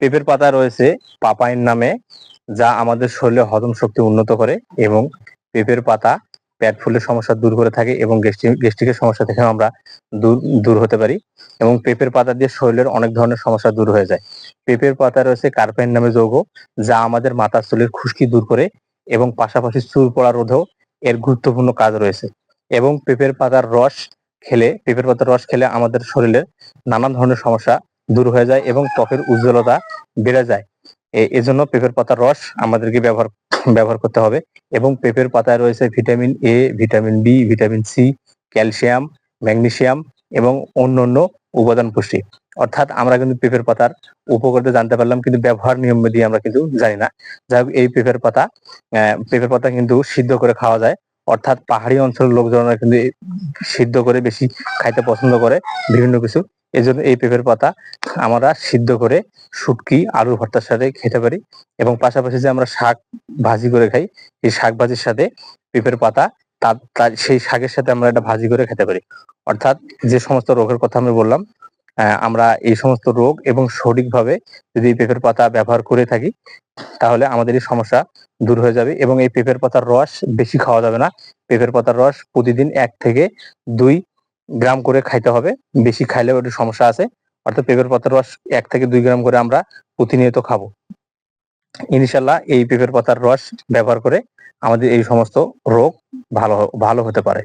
পেঁপের পাতা রয়েছে পাপাইন নামে, যা আমাদের শরীরে হজম শক্তি উন্নত করে এবং পেঁপের পাতা পেট ফুলের সমস্যা দূর করে থাকে এবং গ্যাস্ট্রিকের সমস্যা থেকে আমরা দূর দূর হতে পারি এবং পেঁপের পাতা দিয়ে শরীরের অনেক ধরনের সমস্যা দূর হয়ে যায়। পেঁপের পাতা রয়েছে কার্পাইন নামে যৌগ, যা আমাদের মাথার চুলের খুশকি দূর করে এবং পাশাপাশি চুল পড়া রোধেও এর গুরুত্বপূর্ণ কাজ রয়েছে। এবং পেঁপের পাতার রস খেলে, পেঁপের পাতার রস খেলে আমাদের শরীরের নানা ধরনের সমস্যা দূর হয়ে যায় এবং ত্বকের উজ্জ্বলতা বেড়ে যায়। এজন্য পেঁপের পাতার রস আমাদেরকে ব্যবহার ব্যবহার করতে হবে এবং পেঁপের পাতায় রয়েছে vitamin A vitamin B vitamin C calcium, magnesium এবং অন্যান্য উপাদান পুষ্টি। অর্থাৎ আমরা কিন্তু পেঁপের পাতার উপকারিতা জানতে পারলাম কিন্তু ব্যবহার নিয়ম দিয়ে আমরা কিন্তু জানি না। যাই এই পেঁপের পাতা পেঁপের পাতা কিন্তু সিদ্ধ করে খাওয়া যায়। অর্থাৎ পাহাড়ি অঞ্চলের লোকজনরা কিন্তু সিদ্ধ করে বেশি খাইতে পছন্দ করে, বিভিন্ন কিছু। এই জন্য এই পেঁপের পাতা আমরা সিদ্ধ করে শুটকি, আলুর ভর্তার সাথে খেতে পারি এবং পাশাপাশি যে আমরা শাক ভাজি করে খাই, এই শাক ভাজির সাথে পেঁপের পাতা তার তার সেই শাকের সাথে আমরা এটা ভাজি করে খেতে পারি। অর্থাৎ যে সমস্ত রোগের কথা আমি বললাম আমরা এই সমস্ত রোগ এবং সঠিকভাবে যদি পেঁপের পাতা ব্যবহার করে থাকি, তাহলে আমাদের এই সমস্যা দূর হয়ে যাবে এবং এই পেঁপের পাতার রস বেশি খাওয়া যাবে না। পেঁপের পাতার রস প্রতিদিন এক থেকে দুই গ্রাম করে খাইতে হবে। বেশি খাইলেও একটু সমস্যা আছে। অর্থাৎ পেঁপের পাতার রস এক থেকে দুই গ্রাম করে আমরা প্রতিনিয়ত খাব। ইনশাল্লাহ এই পেঁপের পাতার রস ব্যবহার করে আমাদের এই সমস্ত রোগ ভালো ভালো হতে পারে।